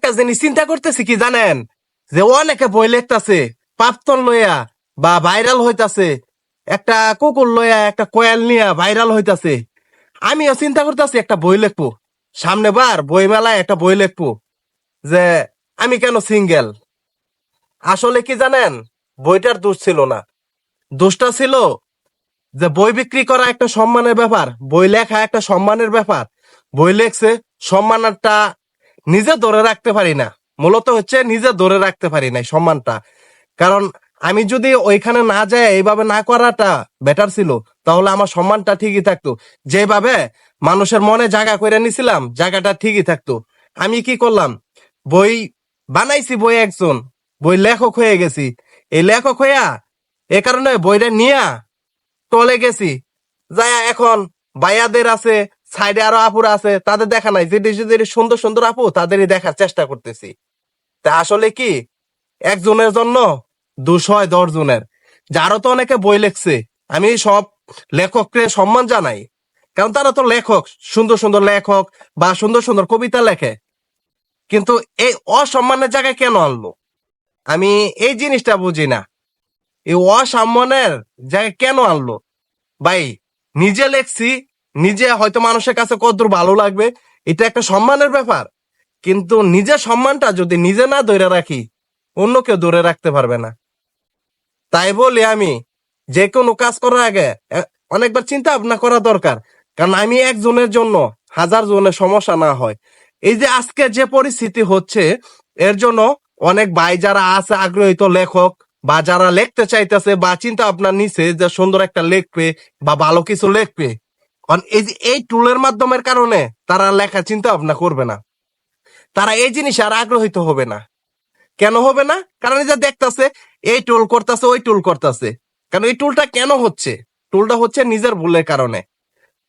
একটা জিনিস চিন্তা করতেছি কি জানেন? যে অনেকে বই লিখতাছে পাপ্তন লইয়া বা ভাইরাল হইতাছে, একটা কুকুর লইয়া একটা কোয়েল নিয়া ভাইরাল হইতাছে। আমিও চিন্তা করতেছি একটা বই লিখব। সামনে বার বই মেলায় একটা বই লিখব যে আমি কেন সিঙ্গেল? আসলে কি জানেন? বইটার দোষ ছিল না। দোষটা ছিল যে বই বিক্রি করা একটা সম্মানের ব্যাপার, বই লেখা একটা সম্মানের ব্যাপার। বই লেখছে সম্মানটা নিজে ধরে রাখতে পারি না। মূলত হচ্ছে নিজে ধরে রাখতে পারি না সম্মানটা। কারণ আমি যদি ওইখানে না যাই, এইভাবে না করাটা বেটার ছিল। তাহলে আমার সম্মানটা ঠিকই থাকতো। যেভাবে মানুষের মনে জায়গা করে নিছিলাম, জায়গাটা ঠিকই থাকতো। আমি কি করলাম? বই বানাইছি বই একজন। বই লেখক হয়ে গেছি। এই লেখক হইয়া এ কারণে বইটা নিয়া টলে গেছি। যায়া এখন ভাইয়াদের আছে সাইডে আরও আপুরা আছে, তাদের দেখা নাই। যেটি যেটি সুন্দর সুন্দর আপু, তাদেরই দেখার চেষ্টা করতেছি। তা আসলে কি? একজনের জন্য দুশো হয় দশ জনের যারও তো অনেকে বই লেখছে। আমি সব লেখককে সম্মান জানাই। কারণ তারা তো লেখক, সুন্দর সুন্দর লেখক বা সুন্দর সুন্দর কবিতা লেখে। কিন্তু এই অসম্মানের জায়গায় কেন আনলো? আমি এই জিনিসটা বুঝি না। এই অসম্মানের জায়গায় কেন আনলো? ভাই, নিজে লেখছি নিজে হয়তো মানুষের কাছে কতদূর ভালো লাগবে, এটা একটা সম্মানের ব্যাপার। কিন্তু নিজের সম্মানটা যদি নিজে না ধরে রাখি, অন্য কেউ ধরে রাখতে পারবে না। তাই বলি আমি, যে কোনো কাজ করার আগে অনেকবার চিন্তা ভাবনা করা দরকার। কারণ আমি একজনের জন্য হাজার জনের সমস্যা না হয়। এই যে আজকে যে পরিস্থিতি হচ্ছে, এর জন্য অনেক ভাই যারা আছে, আগ্রহীত লেখক, বা যারা লিখতে চাইতেছে, বা চিন্তা ভাবনা নিছে যে সুন্দর একটা লিখবে, বা ভালো কিছু লিখবে। কারণ এই যে, এই টুলের মাধ্যমের কারণে তারা লেখা চিন্তা ভাবনা করবে না। তারা এই জিনিস আর আগ্রহীত হবে না। কেন হবে না? কারণ যে দেখতাছে, এই টুল করতেছে, ওই টুল করতেছে। কারণ এই টুলটা কেন হচ্ছে? টুলটা হচ্ছে নিজের ভুলের কারণে।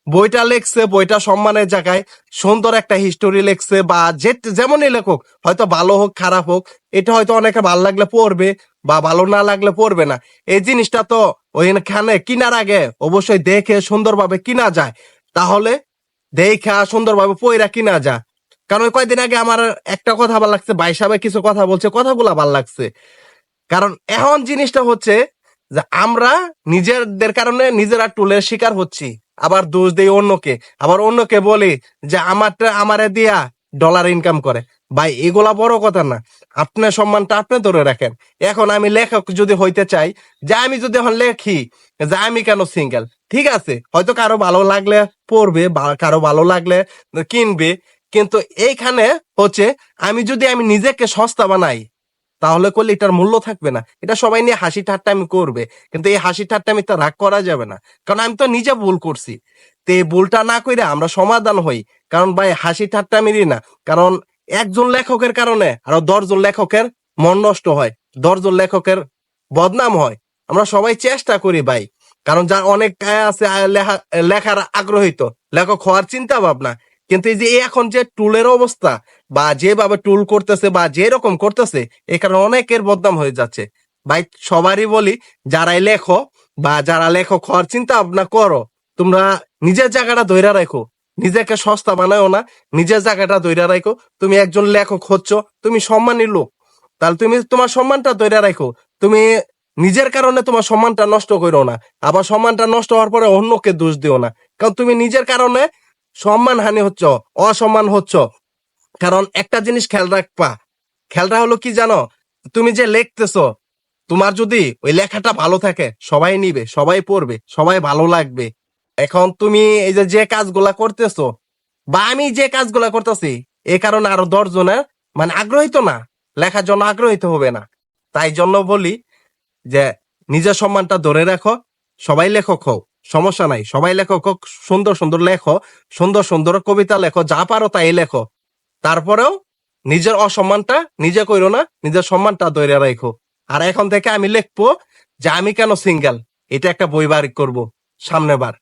বইটা লেখছে, বইটা সম্মানের জায়গায় সুন্দর একটা হিস্টোরি লেখছে বা যে, যেমনই লেখক, হয়তো ভালো হোক, খারাপ হোক, এটা হয়তো অনেকে ভালো লাগলে পড়বে বা ভালো না লাগলে পড়বে না। এই জিনিসটা তো ওইখানে কিনার আগে অবশ্যই দেখে সুন্দরভাবে কিনা যায়। তাহলে দেখা সুন্দরভাবে পয়রা কিনা যায়। কারণ ওই কয়দিন আগে আমার একটা কথা ভালো লাগছে, ভাই সাহেব কিছু কথা বলছে, কথাগুলা ভালো লাগছে। কারণ এখন জিনিসটা হচ্ছে যে আমরা নিজেদের কারণে নিজেরা টুলের শিকার হচ্ছি। আবার দোষ দেই অন্যকে। আবার অন্যকে বলি যে আমারটা আমারে দিয়া ডলার ইনকাম করে। ভাই, এগুলা বড় কথা না। আপনার সম্মানটা আপনি ধরে রাখেন। এখন আমি লেখক যদি হইতে চাই, যে আমি যদি এখন লেখি, যে আমি কেন সিঙ্গেল ঠিক আছে, হয়তো কারও ভালো লাগলে পড়বে কারও ভালো লাগলে কিনবে, কিন্তু এইখানে হচ্ছে, আমি যদি আমি নিজেকে সস্তা বানাই, তাহলে করলে এটার মূল্য থাকবে না। এটা সবাই নিয়ে হাসি ঠাট্টা আমি করবে, কিন্তু এই হাসি ঠাট্টা আমি তো রাগ করা যাবে না। কারণ আমি তো নিজে ভুল করছি। তো এই ভুলটা না করে আমরা সমাধান হই। কারণ ভাই, হাসি ঠাট্টা মিলি না। কারণ একজন লেখকের কারণে আরও দশজন লেখকের মন নষ্ট হয়, দশজন লেখকের বদনাম হয়। আমরা সবাই চেষ্টা করি ভাই, কারণ যার অনেক আছে লেখা- লেখার আগ্রহিত লেখক হওয়ার চিন্তা ভাবনা। কিন্তু এই যে এখন যে টুলের অবস্থা, বা যেভাবে টুল করতেছে, বা যে রকম করতেছে এই কারণে অনেকের বদনাম হয়ে যাচ্ছে। ভাই, সবারই বলি, যারাই লেখো, বা যারা লেখক হওয়ার চিন্তা ভাবনা করো, তোমরা নিজের জায়গাটা ধৈরা রাখো। নিজেকে সস্তা বানায়ও না, নিজের জায়গাটা ধৈরা রাখো তুমি একজন লেখক হচ্ছ, তুমি সম্মানী লোক। তাহলে তুমি তোমার সম্মানটা ধৈরা রাখো তুমি নিজের কারণে তোমার সম্মানটা নষ্ট করো না। আবার সম্মানটা নষ্ট হওয়ার পরে অন্যকে দোষ দিও না। কারণ তুমি নিজের কারণে সম্মান হানি হচ্ছ, অসম্মান হচ্ছ। কারণ একটা জিনিস খেয়াল রাখবা। খেয়ালটা হলো কি জানো? তুমি যে লিখতেছো, তোমার যদি ওই লেখাটা ভালো থাকে, সবাই নিবে, সবাই পড়বে, সবাই ভালো লাগবে। এখন তুমি এই যে যে কাজগুলা করতেছো, বা আমি যে কাজগুলা করতেছি এই কারণে আরও দশ জনের মানে আগ্রহিত না, লেখার জন্য আগ্রহিত হবে না। তাই জন্য বলি যে, নিজের সম্মানটা ধরে রাখো, সবাই লেখক হোক সমস্যা নাই, সবাই লেখক হোক, সুন্দর সুন্দর লেখো, সুন্দর সুন্দর কবিতা লেখো, যা পারো তাই লেখো। তারপরেও নিজের অসম্মানটা নিজে কইরো না, নিজের সম্মানটা ধরে রাখো আর এখন থেকে আমি লিখব যে, আমি কেন সিঙ্গেল এটা একটা বই বাড়ি করব, সামনে বার।